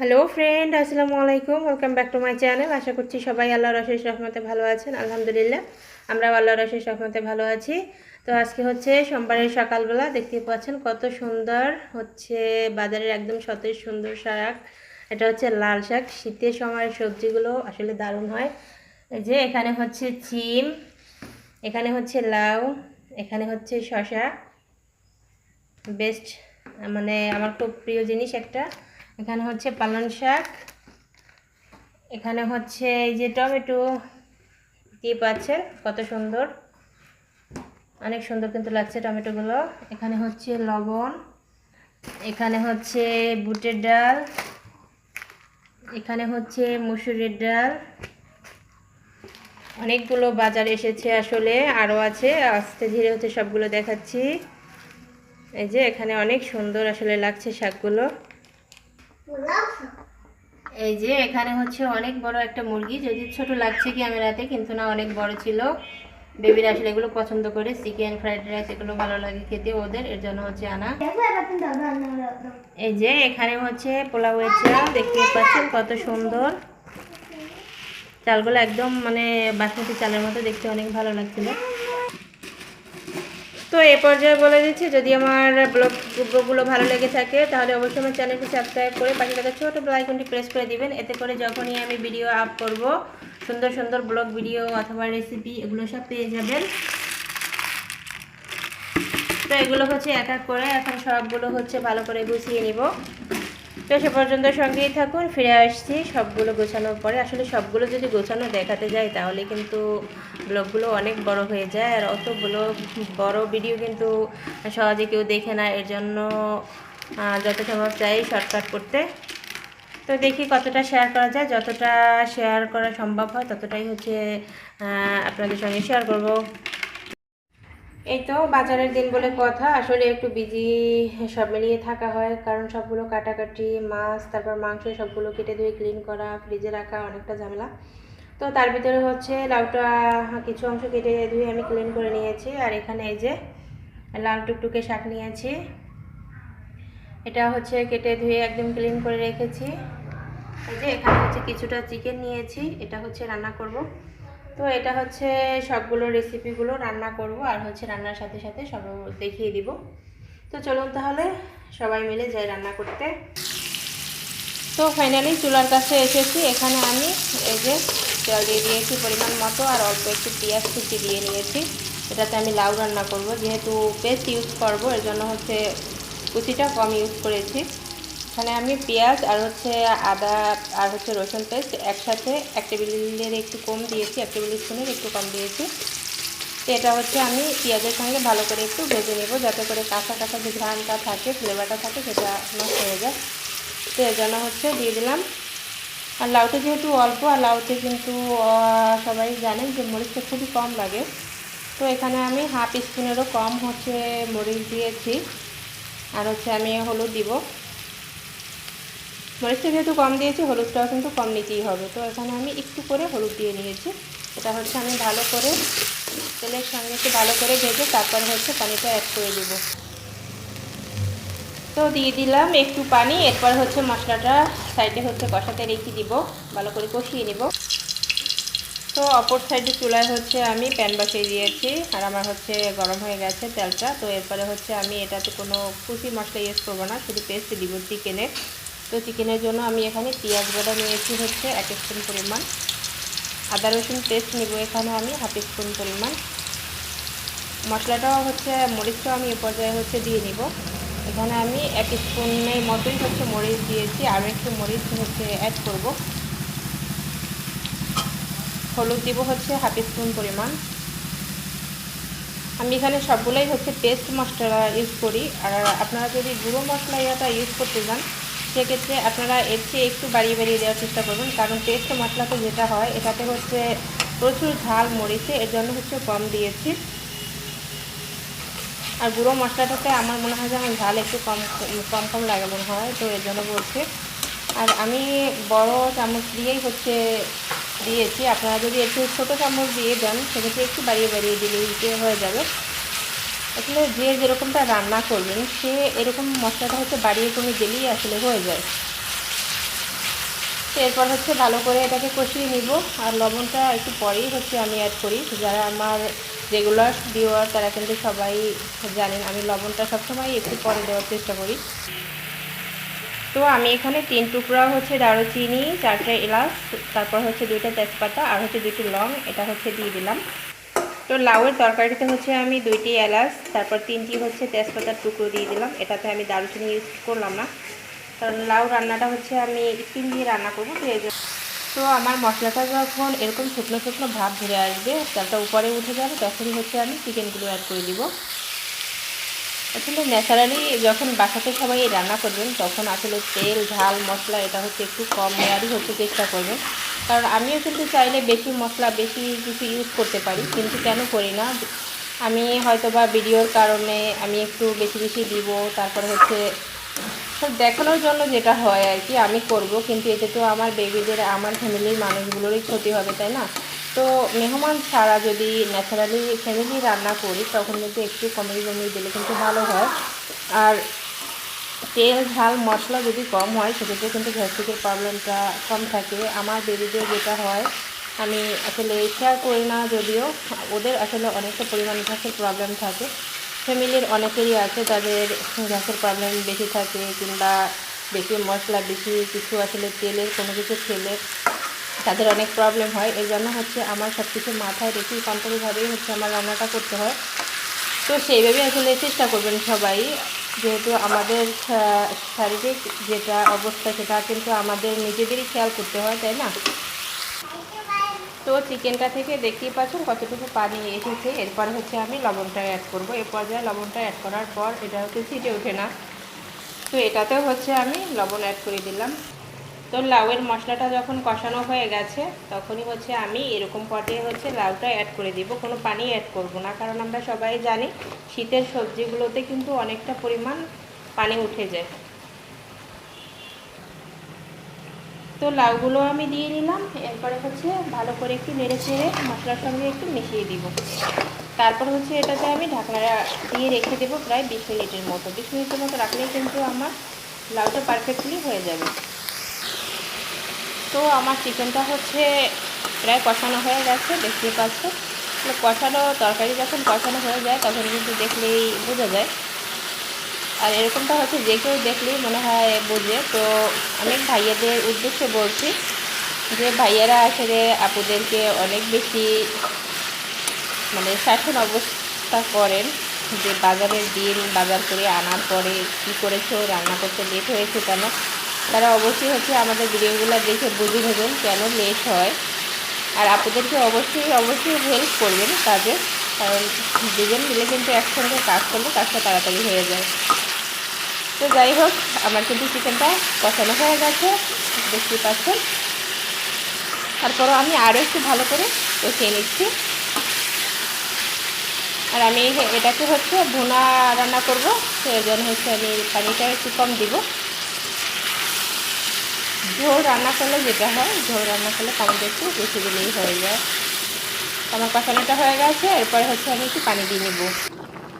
Hello friend আসসালামু আলাইকুম welcome back to my channel আশা করছি সবাই আল্লাহর অশেষ রহমতে ভালো আছেন। আলহামদুলিল্লাহ আমরাও আল্লাহর অশেষ রহমতে ভালো আছি। তো আজকে হচ্ছে সোমবারের সকালবেলা দেখতে পাচ্ছেন কত সুন্দর হচ্ছে বাজারের একদম সতেজ সুন্দর শাক। এটা হচ্ছে লাল শাক। শীতের সময়ের সবজিগুলো আসলে দারুণ হয়। যে এখানে হচ্ছে চিম, এখানে হচ্ছে লাউ, এখানে হচ্ছে শশা বেস্ট মানে আমার খুব প্রিয় জিনিস একটা। এখানে হচ্ছে পালং শাক, এখানে হচ্ছে এই যে টমেটো দিয়ে পাচ্ছেন কত সুন্দর। অনেক সুন্দর কিন্তু লাগছে টমেটোগুলো। এখানে হচ্ছে লবণ, এখানে হচ্ছে বুটের ডাল, এখানে হচ্ছে মুসুরির ডাল। অনেকগুলো বাজার এসেছে আসলে আরও আছে। আস্তে ধীরে হচ্ছে সবগুলো দেখাচ্ছি। এই যে এখানে অনেক সুন্দর আসলে লাগছে শাকগুলো। এই যে এখানে হচ্ছে অনেক বড় একটা মুরগি। যদি ছোট লাগছে কি ক্যামেরাতে, কিন্তু না, অনেক বড় ছিল। বেবিরা আসলে এগুলো পছন্দ করে। চিকেন, ফ্রাইড রাইস এগুলো ভালো লাগে খেতে ওদের, এর জন্য হচ্ছে আনা। এই যে এখানে হচ্ছে পোলাওয়ের চাল, দেখতে পাচ্ছেন কত সুন্দর। চালগুলো একদম মানে বাসমতি চালের মতো, দেখতে অনেক ভালো লাগছিল। তো এ পর্যায়ে বলে দিচ্ছি, যদি আমার ব্লগগুলো ভালো লেগে থাকে, তাহলে অবশ্যই আমার চ্যানেলটি সাবস্ক্রাইব করে পাশে থাকা ছোটো আইকনটি প্রেস করে দিবেন। এতে করে যখনই আমি ভিডিও আপ করব, সুন্দর সুন্দর ব্লগ ভিডিও অথবা রেসিপি এগুলো সব পেয়ে যাবেন। তো এগুলো হচ্ছে এক এক করে, এখন সবগুলো হচ্ছে ভালো করে গুছিয়ে নিব। তো সে পর্যন্ত সঙ্গেই থাকুন, ফিরে আসছি সবগুলো গোছানোর পরে। আসলে সবগুলো যদি গোছানো দেখাতে যায় তাহলে কিন্তু ব্লগগুলো অনেক বড় হয়ে যায়। আর অতগুলো বড় ভিডিও কিন্তু সহজে কেউ দেখে না। এর জন্য যত সম্ভব চাই শর্টকাট করতে। তো দেখি কতটা শেয়ার করা যায়। যতটা শেয়ার করা সম্ভব হয়, ততটাই হচ্ছে আপনাদের সঙ্গে শেয়ার করব। এই তো বাজারের দিন বলে কথা। আসলে একটু বিজি সব মিলিয়ে থাকা হয়, কারণ সবগুলো কাটাকাটি, মাছ, তারপর মাংস সবগুলো কেটে ধুয়ে ক্লিন করা ফ্রিজে রাখা অনেকটা ঝামেলা। তো তার ভিতরে হচ্ছে লাউটা, কিছু অংশ কেটে ধুয়ে আমি ক্লিন করে নিয়েছি। আর এখানে এই যে লাল টুকটুকে শাক নিয়েছি। এটা হচ্ছে কেটে ধুয়ে একদম ক্লিন করে রেখেছি। এই যে এখানে হচ্ছে কিছুটা চিকেন নিয়েছি। এটা হচ্ছে রান্না করব। তো এটা হচ্ছে সবগুলো রেসিপিগুলো রান্না করব আর হচ্ছে রান্নার সাথে সাথে সব দেখিয়ে দিব। তো চলুন তাহলে সবাই মিলে যাই রান্না করতে। তো ফাইনালি চুলার কাছে এসেছি। এখানে আমি এই যে তেল দিয়ে দিয়েছি পরিমাণ মতো আর অল্প একটু পেঁয়াজ কুচি দিয়ে নিয়েছি। এটাতে আমি লাউ রান্না করব। যেহেতু পেস্ট ইউজ করব এর জন্য হচ্ছে কুচিটা কম ইউজ করেছি। এখানে আমি পেঁয়াজ আর হচ্ছে আদা আর হচ্ছে রসুন পেস্ট একসাথে এক টেবিলের একটু কম দিয়েছি, এক টেবিল স্পুনের একটু কম দিয়েছি। এটা হচ্ছে আমি পেঁয়াজের সঙ্গে ভালো করে একটু ভেজে নেব, যাতে করে কাঁচা কাঁচা যে ঘ্রানটা থাকে ফ্লেভারটা থাকে, সেটা নষ্ট হয়ে যায়। তো এর জন্য হচ্ছে দিয়ে দিলাম। আর লাউতে যেহেতু অল্প, আর লাউতে কিন্তু সবাই জানেন যে মরিচটা খুবই কম লাগে। তো এখানে আমি হাফ স্পুনেরও কম হচ্ছে মরিচ দিয়েছি। আর হচ্ছে আমি হলুদ দিব। মরিচটা যেহেতু কম দিয়েছি, হলুদটাও কিন্তু কম নিতেই হবে। তো এখানে আমি একটু করে হলুদ দিয়ে নিয়েছি। এটা হচ্ছে আমি ভালো করে তেলের সঙ্গে একটু ভালো করে ভেজে তারপরে হচ্ছে পানিটা অ্যাড করে দেব। তো দিয়ে দিলাম একটু পানি, এরপর হচ্ছে মশলাটা সাইডে হচ্ছে কষাতে রেখে দিব, ভালো করে কষিয়ে নিব। তো অপর সাইডে চুলায় হচ্ছে আমি প্যান বসিয়ে দিয়েছি, আর আমার হচ্ছে গরম হয়ে গেছে তেলটা। তো এরপরে হচ্ছে আমি এটাতে কোনো কুচি মশলা ইউজ করব না, শুধু পেস্ট দিব চিকেনের তো চিকেনের জন্য আমি এখানে পেঁয়াজ বাটা নিয়েছি হচ্ছে এক স্পুন পরিমাণ। আদা রসুন পেস্ট নেব এখানে আমি হাফ স্পুন পরিমাণ। মশলাটাও হচ্ছে, মরিচটাও আমি এ পর্যায়ে হচ্ছে দিয়ে নিব। এখানে আমি এক স্পুনের মতোই হচ্ছে মরিচ দিয়েছি, আর একটু মরিচ হচ্ছে অ্যাড করব। হলুদ দিব হচ্ছে হাফ স্পুন পরিমাণ। আমি এখানে সবগুলোই হচ্ছে পেস্ট মশলা ইউজ করি। আর আপনারা যদি গুঁড়ো মশলা ইয়াটা ইউজ করতে যান সেক্ষেত্রে আপনারা এর চেয়ে একটু বাড়িয়ে বাড়িয়ে দেওয়ার চেষ্টা করবেন। কারণ পেস্ট মশলাতে যেটা হয়, এটাতে হচ্ছে প্রচুর ঝাল মরিচে, এর জন্য হচ্ছে কম দিয়েছি। আর গুঁড়ো মশলাটাতে আমার মনে হয় যেমন ঝাল একটু কম কম কম লাগে মনে হয়, তো এর জন্য বলছি। আর আমি বড় চামচ দিয়েই হচ্ছে দিয়েছি। আপনারা যদি একটু ছোটো চামচ দিয়ে দেন, সেক্ষেত্রে একটু বাড়িয়ে বাড়িয়ে দিলেই হয়ে যাবে। আসলে যে যেরকমটা রান্না করবেন, সে এরকম মশলাটা হচ্ছে বাড়িয়ে কমে দিলেই আসলে হয়ে যায়। তো এরপর হচ্ছে ভালো করে এটাকে কষিয়ে নিব, আর লবণটা একটু পরেই হচ্ছে আমি অ্যাড করি। যারা আমার রেগুলার ভিওয়ার তারা কিন্তু সবাই জানেন, আমি লবণটা সবসময় একটু পরে দেওয়ার চেষ্টা করি। তো আমি এখানে তিন টুকরা হচ্ছে দারুচিনি, চারটে এলাচ, তারপর হচ্ছে দুইটা তেজপাতা, আর হচ্ছে দুইটি লং, এটা হচ্ছে দিয়ে দিলাম। তো লাউয়ের তরকারিতে হচ্ছে আমি দুইটি এলাচ, তারপর তিনটি হচ্ছে তেজপাতার টুকরো দিয়ে দিলাম। এটাতে আমি দারুচিনি ইউজ করলাম না। কারণ লাউ রান্নাটা হচ্ছে আমি স্টিম দিয়ে রান্না করব, তো তো আমার মশলাটা যখন এরকম শুকনো শুকনো ভাব ধরে আসবে, তেলটা উপরে উঠে যাবে, তখনই হচ্ছে আমি চিকেনগুলো অ্যাড করে দিব। আসলে ন্যাচারালি যখন বাসাতে সবাই রান্না করবেন, তখন আসলে তেল, ঝাল, মশলা এটা হচ্ছে একটু কম নেওয়ারই হচ্ছে চেষ্টা করবেন। কারণ আমিও কিন্তু চাইলে বেশি মশলা, বেশি কিছু ইউজ করতে পারি, কিন্তু কেন করি না? আমি হয়তো বা ভিডিওর কারণে আমি একটু বেশি বেশি দিব, তারপরে হচ্ছে সব দেখানোর জন্য যেটা হয় আর কি, আমি করব, কিন্তু এতে তো আমার বেবিদের আমার ফ্যামিলির মানুষগুলোরই ক্ষতি হবে, তাই না? তো মেহমান ছাড়া যদি ন্যাচারালি ফ্যামিলি রান্না করি, তখন কিন্তু একটু কমিয়ে কমিয়ে দিলে কিন্তু ভালো হয়। আর তেল, ঝাল, মশলা যদি কম হয়, সেক্ষেত্রে কিন্তু গ্যাস্ট্রিকের প্রবলেমটা কম থাকে। আমার বেবিদের যেটা হয়, আমি আসলে শেয়ার করি না যদিও, ওদের আসলে অনেকটা পরিমাণ গ্যাসের প্রবলেম থাকে। ফ্যামিলির অনেকেরই আছে, তাদের গ্যাসের প্রবলেম বেশি থাকে, কিংবা বেশি মশলা, বেশি কিছু আসলে তেলের কোনো কিছু খেলে তাদের অনেক প্রবলেম হয়। এই জন্য হচ্ছে আমার সব কিছু মাথায় রেখেই কন্ট্রোলভাবেই হচ্ছে আমার রান্নাটা করতে হয়। তো সেইভাবেই আসলে চেষ্টা করবেন সবাই। যেহেতু আমাদের শারীরিক যেটা অবস্থা সেটা কিন্তু আমাদের নিজেদেরই খেয়াল করতে হয়, তাই না? তো চিকেনটা থেকে দেখতেই পাচ্ছেন কতটুকু পানি এসেছে। এরপর হচ্ছে আমি লবণটা অ্যাড করব। এ পর্যায়ে লবণটা অ্যাড করার পর এটা হচ্ছে ছিটে ওঠে না। তো এটাতেও হচ্ছে আমি লবণ অ্যাড করে দিলাম। তো লাউয়ের মশলাটা যখন কষানো হয়ে গেছে, তখনই হচ্ছে আমি এরকম পটে হচ্ছে লাউটা অ্যাড করে দিব। কোনো পানি অ্যাড করব না, কারণ আমরা সবাই জানি শীতের সবজিগুলোতে কিন্তু অনেকটা পরিমাণ পানি উঠে যায়। তো লাউগুলো আমি দিয়ে নিলাম এরপরে হচ্ছে ভালো করে একটু নেড়ে চেড়ে মশলার সঙ্গে একটু মিশিয়ে দিব। তারপর হচ্ছে এটাতে আমি ঢাকনা দিয়ে রেখে দেবো প্রায় বিশ মিনিটের মতো। বিশ মিনিটের মতো রাখলেই কিন্তু আমার লাউটা পারফেক্টলি হয়ে যাবে। তো আমার চিকেনটা হচ্ছে প্রায় কষানো হয়ে গেছে দেখতে পাচ্ছে। কষানো, তরকারি যখন কষানো হয়ে যায়, তখন কিন্তু দেখলেই বোঝা যায়। আর এরকমটা হচ্ছে যে কেউ দেখলেই মনে হয় বোঝে। তো আমি ভাইয়াদের উদ্দেশ্যে বলছি যে ভাইয়ারা আসলে আপুদেরকে অনেক বেশি মানে শাসন অবস্থা করেন যে বাজারের দিন বাজার করে আনার পরে কি করেছ, রান্না করতে লেট হয়েছে কেন? তারা অবশ্যই হচ্ছে আমাদের ভিডিওগুলো দেখে বুঝে নেবেন কেন লেট হয়। আর আপনাদেরকে অবশ্যই অবশ্যই হেল্প করবেন কাজে। কারণ দুজন মিলে কিন্তু একসঙ্গে কাজ করলে কাজটা তাড়াতাড়ি হয়ে যায়। তো যাই হোক, আমার কিন্তু চিকেনটা কষানো হয়ে গেছে, দেখতে পাচ্ছেন। তারপরও আমি আরও একটু ভালো করে কষিয়ে নিচ্ছি। আর আমি এটাকে হচ্ছে ভুনা রান্না করব, সেই জন্য হচ্ছে আমি পানিটা একটু কম দিব। ঝোল রান্না করলে যেটা হয়, ঝোল রান্না করলে পানিটা একটু বেশি দিলেই হয়ে যায়। আমার কষানোটা হয়ে গেছে, এরপরে হচ্ছে আমি একটু পানি দিয়ে নেব।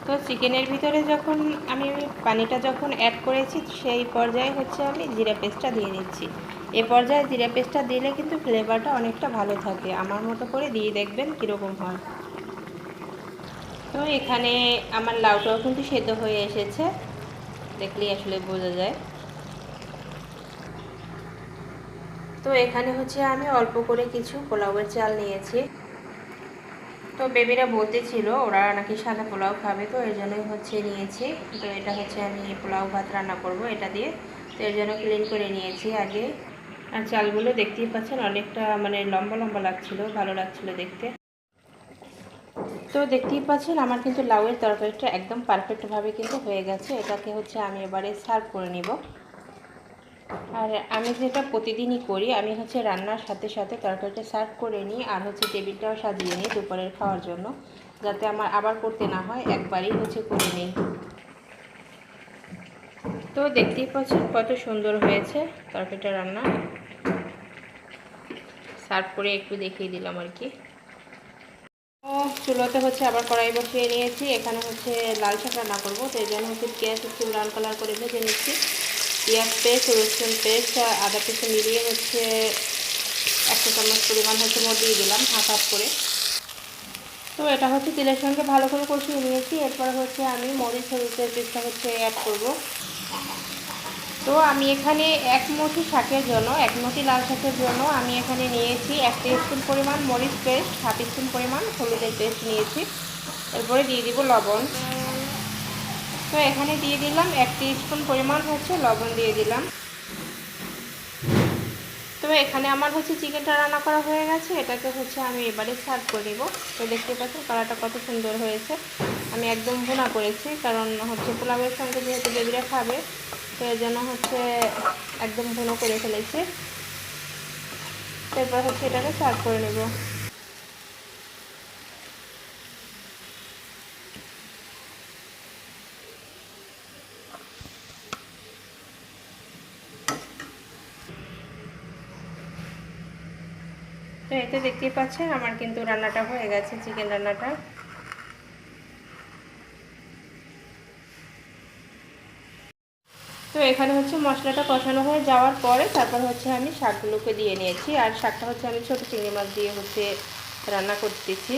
তো চিকেনের ভিতরে যখন আমি পানিটা যখন অ্যাড করেছি, সেই পর্যায়ে হচ্ছে আমি জিরা পেস্টটা দিয়ে দিচ্ছি। এ পর্যায়ে জিরা পেস্টটা দিলে কিন্তু ফ্লেভারটা অনেকটা ভালো থাকে। আমার মতো করে দিয়ে দেখবেন কীরকম হয়। তো এখানে আমার লাউটাও কিন্তু সেদ্ধ হয়ে এসেছে। দেখলেই আসলে বোঝা যায়। তো এখানে হচ্ছে আমি অল্প করে কিছু পোলাওয়ের চাল নিয়েছি। তো বেবিরা বলতেছিল, ওরা নাকি সাদা পোলাও খাবে। তো এর জন্যই হচ্ছে নিয়েছি। তো এটা হচ্ছে আমি পোলাও ভাত রান্না করব এটা দিয়ে। তো এর জন্য ক্লিন করে নিয়েছি আগে। আর চালগুলো দেখতেই পাচ্ছেন, অনেকটা মানে লম্বা লম্বা লাগছিল, ভালো লাগছিল দেখতে। তো দেখতেই পাচ্ছেন, আমার কিন্তু লাউয়ের তরকারিটা একদম পারফেক্টভাবে কিন্তু হয়ে গেছে। এটাকে হচ্ছে আমি এবারে সার্ভ করে নিব। আর আমি যেটা প্রতিদিনই করি, আমি হচ্ছে রান্নার সাথে সাথে তরকারিটা সার্ভ করে নিই আর হচ্ছে টেবিলটাও সাজিয়ে নিই দুপুরের খাওয়ার জন্য, যাতে আমার আবার করতে না হয়, একবারই হচ্ছে করে নিই। তো দেখতেই পাচ্ছেন কত সুন্দর হয়েছে তরকারিটা রান্না। সার্ভ করে একটু দেখিয়ে দিলাম আর কি। চুলোতে হচ্ছে আবার কড়াই বসিয়ে নিয়েছি, এখানে হচ্ছে লাল শাক রান্না করব, তো এই জন্য হচ্ছে পেঁয়াজ একটু লাল কালার করে ভেজে নিচ্ছি। পেঁয়াজ পেস্ট, রসুন পেস্ট আদা পেস্ট মিলিয়ে হচ্ছে একটা চামচ পরিমাণ হচ্ছে মোট দিয়ে দিলাম হাফ হাফ করে। তো এটা হচ্ছে তেলের সঙ্গে ভালো করে কষিয়ে নিয়েছি। এরপর হচ্ছে আমি মরিচ, হলুদের পেস্টটা হচ্ছে অ্যাড করব। তো আমি এখানে এক মুঠি শাকের জন্য, এক মুঠি লাল শাকের জন্য আমি এখানে নিয়েছি এক স্পুন পরিমাণ মরিচ পেস্ট হাফ স্পুন পরিমাণ হলুদের পেস্ট নিয়েছি। এরপরে দিয়ে দিব লবণ। তো এখানে দিয়ে দিলাম এক স্পুন পরিমাণ হচ্ছে লবণ দিয়ে দিলাম। তো এখানে আমার হচ্ছে চিকেনটা রান্না করা হয়ে গেছে। এটাকে হচ্ছে আমি এবারে সার্ভ করে দেবো তো দেখতে পাচ্ছেন কালারটা কত সুন্দর হয়েছে। আমি একদম ভুনা করেছি, কারণ হচ্ছে পোলাওয়ের সঙ্গে যেহেতু বেবিরা খাবে, তো এর জন্য হচ্ছে একদম ভুনো করে ফেলেছি। এরপর হচ্ছে এটাকে সার্ভ করে নেব। তো এতে দেখতেই পাচ্ছেন, আমার কিন্তু রান্নাটা হয়ে গেছে, চিকেন রান্নাটা। তো এখানে হচ্ছে মশলাটা কষানো হয়ে যাওয়ার পরে তারপর হচ্ছে আমি শাকগুলোকে দিয়ে নিয়েছি, আর শাকটা হচ্ছে আমি ছোটো চিংড়ি মাছ দিয়ে হচ্ছে রান্না করতেছি।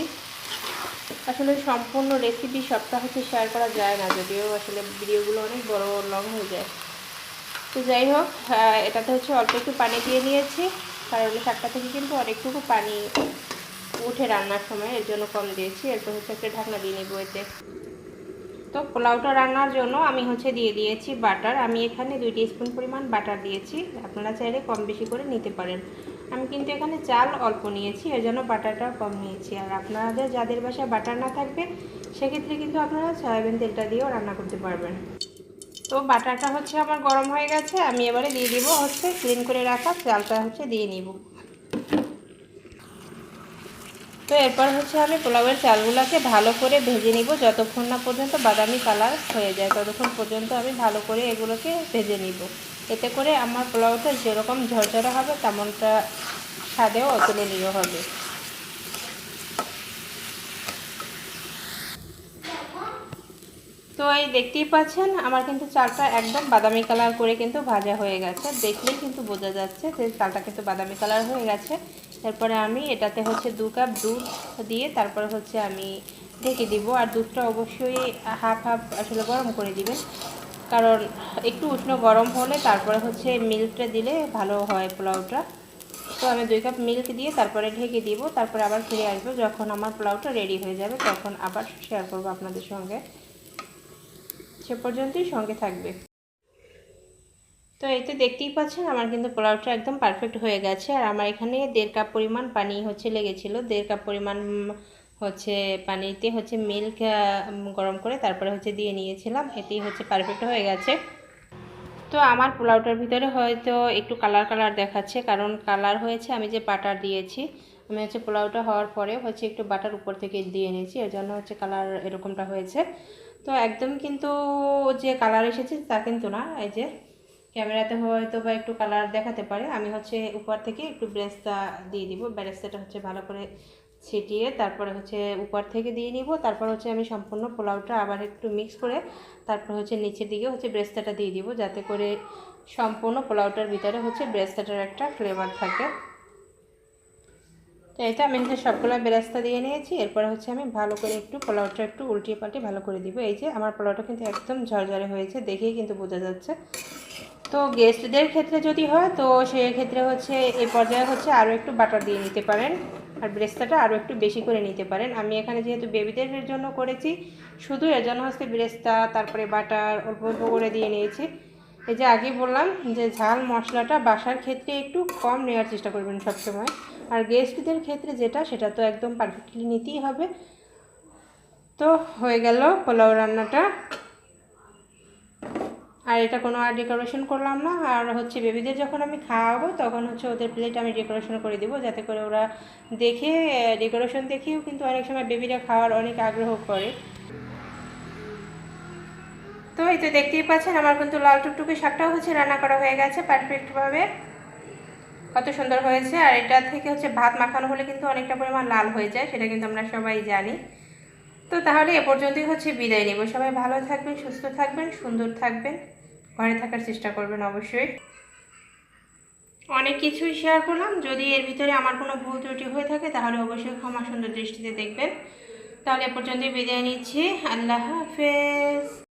আসলে সম্পূর্ণ রেসিপি সবটা হচ্ছে শেয়ার করা যায় না, যদিও আসলে ভিডিওগুলো অনেক বড় লং হয়ে যায়। তো যাই হোক এটাতে হচ্ছে অল্প একটু পানি দিয়ে নিয়েছি। কারণ শাকটা থেকে কিন্তু অনেকটুকু পানি উঠে রান্নার সময়, এর জন্য কম দিয়েছি। এরপর হচ্ছে একটা ঢাকনা দিয়ে নেব এতে। তো পোলাওটা রান্নার জন্য আমি হচ্ছে দিয়ে দিয়েছি বাটার। আমি এখানে দুই স্পুন পরিমাণ বাটার দিয়েছি। আপনারা চাইলে কম বেশি করে নিতে পারেন। আমি কিন্তু এখানে চাল অল্প নিয়েছি, এর জন্য বাটারটাও কম নিয়েছি। আর আপনাদের যাদের বাসায় বাটার না থাকবে, সেক্ষেত্রে কিন্তু আপনারা সয়াবিন তেলটা দিয়েও রান্না করতে পারবেন। তো বাটারটা হচ্ছে আমার গরম হয়ে গেছে, আমি এবারে দিয়ে দিব হচ্ছে ক্লিন করে রাখা, চালটা হচ্ছে দিয়ে নিব। তো এরপর হচ্ছে আমি পোলাওয়ের চালগুলোকে ভালো করে ভেজে নিব, যতক্ষণ না পর্যন্ত বাদামি কালার হয়ে যায়, ততক্ষণ পর্যন্ত আমি ভালো করে এগুলোকে ভেজে নিব। এতে করে আমার পোলাওটা যেরকম ঝরঝরা হবে, তেমনটা স্বাদেও অতুলনীয় হবে। তো এই দেখতেই পাচ্ছেন, আমার কিন্তু চালটা একদম বাদামি কালার করে কিন্তু ভাজা হয়ে গেছে। দেখলেই কিন্তু বোঝা যাচ্ছে যে চালটা কিন্তু বাদামি কালার হয়ে গেছে। এরপরে আমি এটাতে হচ্ছে দু কাপ দুধ দিয়ে তারপরে হচ্ছে আমি ঢেকে দিব। আর দুধটা অবশ্যই হাফ হাফ আসলে গরম করে দিবেন। কারণ একটু উষ্ণ গরম হলে তারপরে হচ্ছে মিল্কটা দিলে ভালো হয় পোলাওটা। তো আমি দুই কাপ মিল্ক দিয়ে তারপরে ঢেকে দিব। তারপরে আবার ফিরে আসব। যখন আমার পোলাওটা রেডি হয়ে যাবে, তখন আবার শেয়ার করব আপনাদের সঙ্গে। সে পর্যন্তই সঙ্গে থাকবে। তো এই তো দেখতেই পাচ্ছেন, আমার কিন্তু পোলাওটা একদম পারফেক্ট হয়ে গেছে। আর আমার এখানে দেড় কাপ পরিমাণ পানি হচ্ছে লেগেছিল। দেড় কাপ পরিমাণ হচ্ছে পানিতে হচ্ছে মিল্ক গরম করে তারপরে হচ্ছে দিয়ে নিয়েছিলাম। এতেই হচ্ছে পারফেক্ট হয়ে গেছে। তো আমার পোলাওটার ভিতরে হয়তো একটু কালার কালার দেখাচ্ছে, কারণ কালার হয়েছে আমি যে বাটার দিয়েছি, আমি হচ্ছে পোলাওটা হওয়ার পরে হচ্ছে একটু বাটার উপর থেকে দিয়ে নিয়েছি, এর জন্য হচ্ছে কালার এরকমটা হয়েছে। তো একদম কিন্তু যে কালার এসেছে তা কিন্তু না, এই যে ক্যামেরাতে হয়তো বা একটু কালার দেখাতে পারে। আমি হচ্ছে উপর থেকে একটু ব্রেস্তা দিয়ে দিব ব্রেস্তাটা হচ্ছে ভালো করে ছিটিয়ে তারপরে হচ্ছে উপর থেকে দিয়ে নিব। তারপর হচ্ছে আমি সম্পূর্ণ পোলাওটা আবার একটু মিক্স করে তারপর হচ্ছে নিচের দিকে হচ্ছে ব্রেস্তাটা দিয়ে দিব, যাতে করে সম্পূর্ণ পোলাওটার ভিতরে হচ্ছে ব্রেস্তাটার একটা ফ্লেভার থাকে। তো এটা আমি হচ্ছে সবগুলো বেরাস্তা দিয়ে নিয়েছি। এরপরে হচ্ছে আমি ভালো করে একটু পোলাওটা একটু উল্টিয়ে পাল্টে ভালো করে দিব। এই যে আমার পোলাওটা কিন্তু একদম ঝরঝরে হয়েছে, দেখেই কিন্তু বোঝা যাচ্ছে। তো গেস্টদের ক্ষেত্রে যদি হয়, তো সেক্ষেত্রে হচ্ছে এই পর্যায়ে হচ্ছে আরও একটু বাটার দিয়ে নিতে পারেন। আর ব্রেস্তাটা আরও একটু বেশি করে নিতে পারেন। আমি এখানে যেহেতু বেবিদের জন্য করেছি, শুধু এর জন্য হচ্ছে ব্রেস্তা, তারপরে বাটার অল্প অল্প করে দিয়ে নিয়েছি। এই যে আগে বললাম যে ঝাল মশলাটা বাসার ক্ষেত্রে একটু কম নেওয়ার চেষ্টা করবেন সবসময়। আর গেস্টদের ক্ষেত্রে যেটা, সেটা তো একদম পারফেক্টলি নিতেই হবে। তো হয়ে গেল পোলাও রান্নাটা। আর এটা কোনো আর ডেকোরেশন করলাম না। আর হচ্ছে বেবিদের যখন আমি খাওয়াবো, তখন হচ্ছে ওদের প্লেট আমি ডেকোরেশন করে দিব, যাতে করে ওরা দেখে ডেকোরেশন দেখেও কিন্তু অনেক সময় বেবিরা খাওয়ার অনেক আগ্রহ করে। তো এই তো দেখতেই পাচ্ছেন, আমার কিন্তু লাল টুকটুকি শাকটাও হচ্ছে রান্না করা হয়ে গেছে পারফেক্টভাবে কত সুন্দর হয়েছে, আর এটা থেকে হচ্ছে ভাত মাখানো হলে কিন্তু অনেকটা পরিমাণ লাল হয়ে যায়, সেটা কিন্তু আমরা সবাই জানি। তো তাহলে এ পর্যন্তই হচ্ছে বিদায় নেব। সবাই ভালো থাকবেন, সুস্থ থাকবেন, সুন্দর থাকবেন, ঘরে থাকার চেষ্টা করবেন অবশ্যই। অনেক কিছুই শেয়ার করলাম, যদি এর ভিতরে আমার কোনো ভুল ত্রুটি হয়ে থাকে তাহলে অবশ্যই ক্ষমা সুন্দর দৃষ্টিতে দেখবেন। তাহলে এ পর্যন্ত বিদায় নিচ্ছি, আল্লাহ হাফেজ।